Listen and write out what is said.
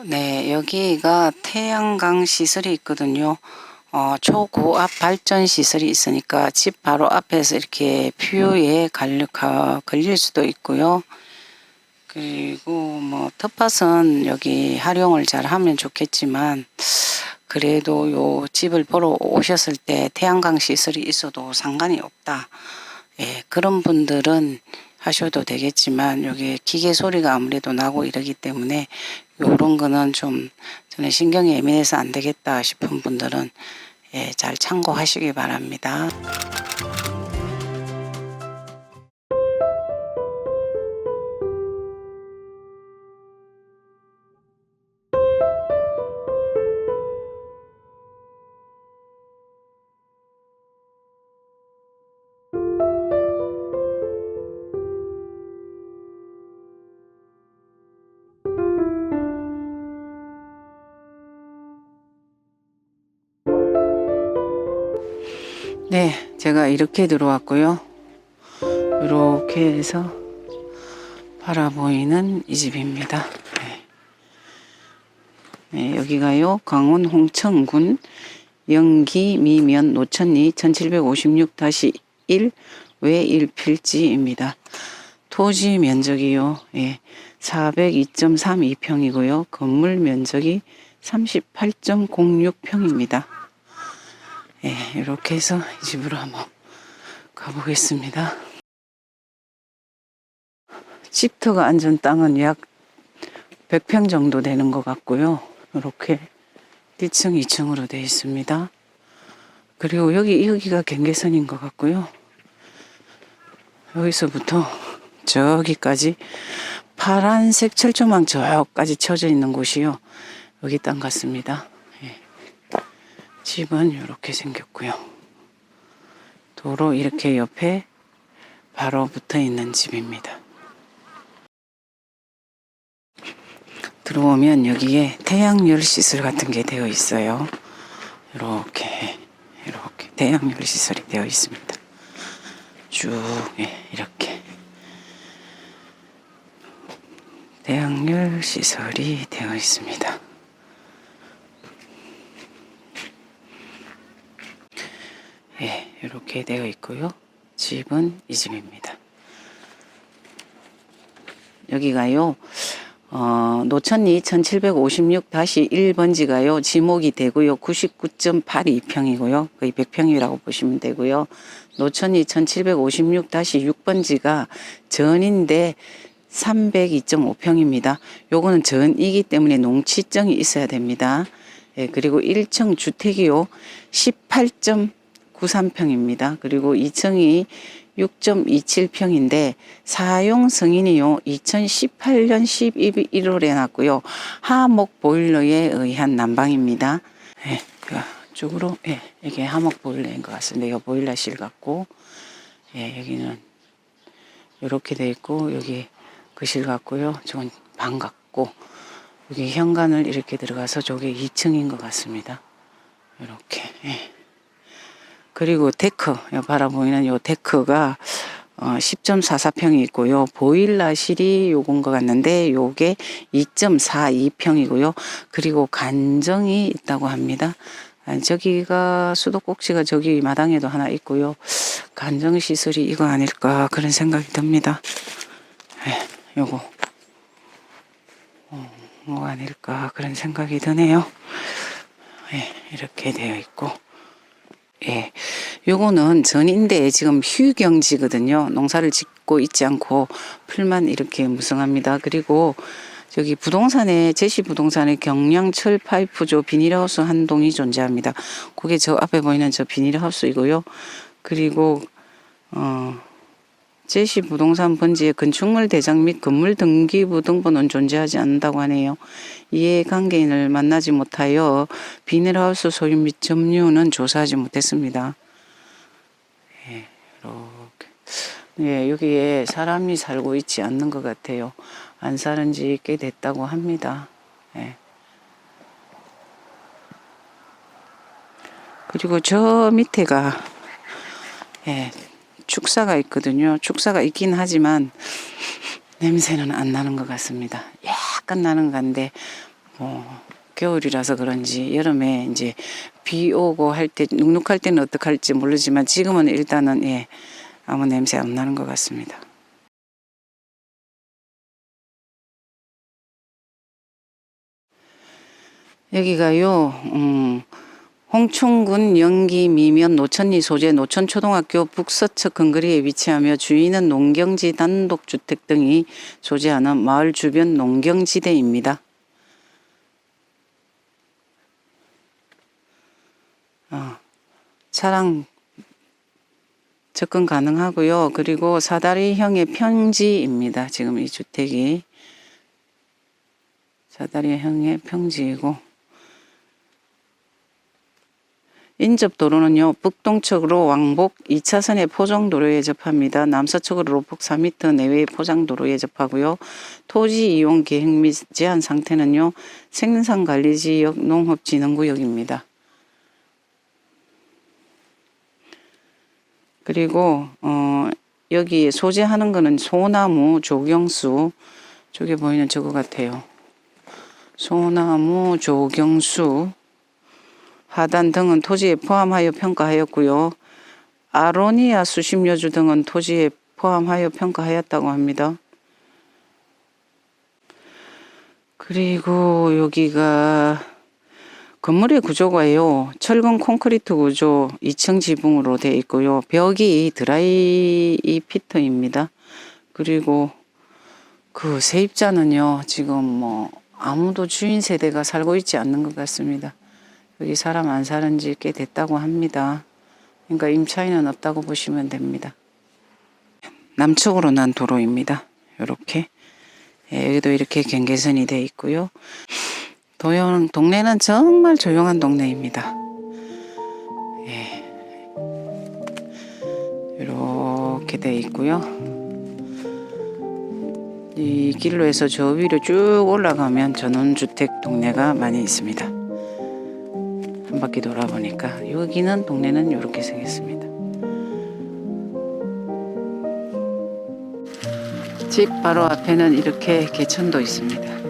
네, 여기가 태양광 시설이 있거든요. 어, 초고압 발전 시설이 있으니까 집 바로 앞에서 이렇게 퓨에 가- 걸릴 수도 있고요. 그리고 뭐 텃밭은 여기 활용을 잘 하면 좋겠지만 그래도 요 집을 보러 오셨을 때 태양광 시설이 있어도 상관이 없다. 예, 그런 분들은 하셔도 되겠지만 여기 기계 소리가 아무래도 나고 이러기 때문에 요런 거는 좀 저는 신경이 예민해서 안 되겠다 싶은 분들은 예, 잘 참고하시기 바랍니다. 네, 제가 이렇게 들어왔고요. 이렇게 해서 바라보이는 이 집입니다. 네. 네, 여기가요, 강원 홍천군 영기 미면 노천리 1756-1 외일필지입니다. 토지 면적이요, 예, 402.32평이고요. 건물 면적이 38.06평입니다. 예, 이렇게 해서 이 집으로 한번 가보겠습니다. 시프트가 앉은 땅은 약 100평 정도 되는 것 같고요. 이렇게 1층, 2층으로 되어 있습니다. 그리고 여기, 여기가 경계선인 것 같고요. 여기서부터 저기까지 파란색 철조망 저까지 쳐져 있는 곳이요. 여기 땅 같습니다. 예. 집은 이렇게 생겼고요. 도로 이렇게 옆에 바로 붙어 있는 집입니다. 들어오면 여기에 태양열 시설 같은 게 되어 있어요. 이렇게 이렇게 태양열 시설이 되어 있습니다. 쭉 예, 이렇게 태양열 시설이 되어 있습니다. 예, 이렇게 되어 있고요. 집은 이 집입니다. 여기가요. 어, 노천리 1756-1번지가요. 지목이 되고요. 99.82평이고요. 거의 100평이라고 보시면 되고요. 노천리 1756-6번지가 전인데 302.5평입니다. 요거는 전이기 때문에 농취증이 있어야 됩니다. 예, 그리고 1층 주택이요. 18.93평입니다. 그리고 2층이 6.27평인데 사용 승인이요 2018년 12월1월에 났고요 하목 보일러에 의한 난방입니다. 예, 그 쪽으로 예, 이게 하목 보일러인 것 같습니다. 이 보일러실 같고 예, 여기는 이렇게 돼 있고 여기 거실 같고요. 저건 방 같고 여기 현관을 이렇게 들어가서 저게 2층인 것 같습니다. 이렇게. 예. 그리고 데크, 요 바라보이는 요 데크가 어, 10.44평이 있고요. 보일러실이 요건 것 같는데 요게 2.42평이고요. 그리고 간정이 있다고 합니다. 아, 저기가 수도꼭지가 저기 마당에도 하나 있고요. 간정 시설이 이거 아닐까 그런 생각이 듭니다. 예, 요거 어, 뭐 아닐까 그런 생각이 드네요. 예, 이렇게 되어 있고. 예. 요거는 전인데 지금 휴경지거든요. 농사를 짓고 있지 않고 풀만 이렇게 무성합니다. 그리고 저기 부동산에 제시 부동산에 경량철 파이프조 비닐하우스 한 동이 존재합니다. 그게 저 앞에 보이는 저 비닐하우스이고요. 그리고 어 제시 부동산 번지에 건축물 대장 및 건물 등기부 등본은 존재하지 않는다고 하네요. 이해관계인을 만나지 못하여 비닐하우스 소유 및 점유는 조사하지 못했습니다. 예, 이렇게. 예, 여기에 사람이 살고 있지 않는 것 같아요. 안 사는 지 꽤 됐다고 합니다. 예. 그리고 저 밑에가 예, 축사가 있거든요. 축사가 있긴 하지만 냄새는 안 나는 것 같습니다. 약간 나는 것 같은데 뭐 겨울이라서 그런지 여름에 이제 비 오고 할 때 눅눅할 때는 어떡할지 모르지만 지금은 일단은 예 아무 냄새 안 나는 것 같습니다. 여기가요, 음, 홍충군 영기 미면 노천리 소재 노천초등학교 북서측 근거리에 위치하며 주위는 농경지 단독주택 등이 소재하는 마을 주변 농경지대입니다. 어, 차량 접근 가능하고요. 그리고 사다리형의 평지입니다. 지금 이 주택이 사다리형의 평지이고 인접 도로는요. 북동측으로 왕복 2차선의 포정도로에 접합니다. 남서측으로 로폭 4m 내외의 포장도로에 접하고요. 토지 이용 계획 및 제한 상태는요. 생산관리지역 농업진흥구역입니다. 그리고 어 여기 소재하는 거는 소나무 조경수 저게 보이는 저거 같아요. 소나무 조경수 하단 등은 토지에 포함하여 평가하였고요. 아로니아 수심여주 등은 토지에 포함하여 평가하였다고 합니다. 그리고 여기가 건물의 구조가요. 철근 콘크리트 구조 2층 지붕으로 되어 있고요. 벽이 드라이 피터입니다. 그리고 그 세입자는요. 지금 뭐 아무도 주인 세대가 살고 있지 않는 것 같습니다. 여기 사람 안 사는 지 꽤 됐다고 합니다. 그러니까 임차인은 없다고 보시면 됩니다. 남쪽으로 난 도로입니다. 이렇게 예, 여기도 이렇게 경계선이 되어 있고요. 도용, 동네는 정말 조용한 동네입니다. 예. 이렇게 돼 있고요. 이 길로 해서 저 위로 쭉 올라가면 전원주택 동네가 많이 있습니다. 한 바퀴 돌아보니까 여기는 동네는 이렇게 생겼습니다. 집 바로 앞에는 이렇게 개천도 있습니다.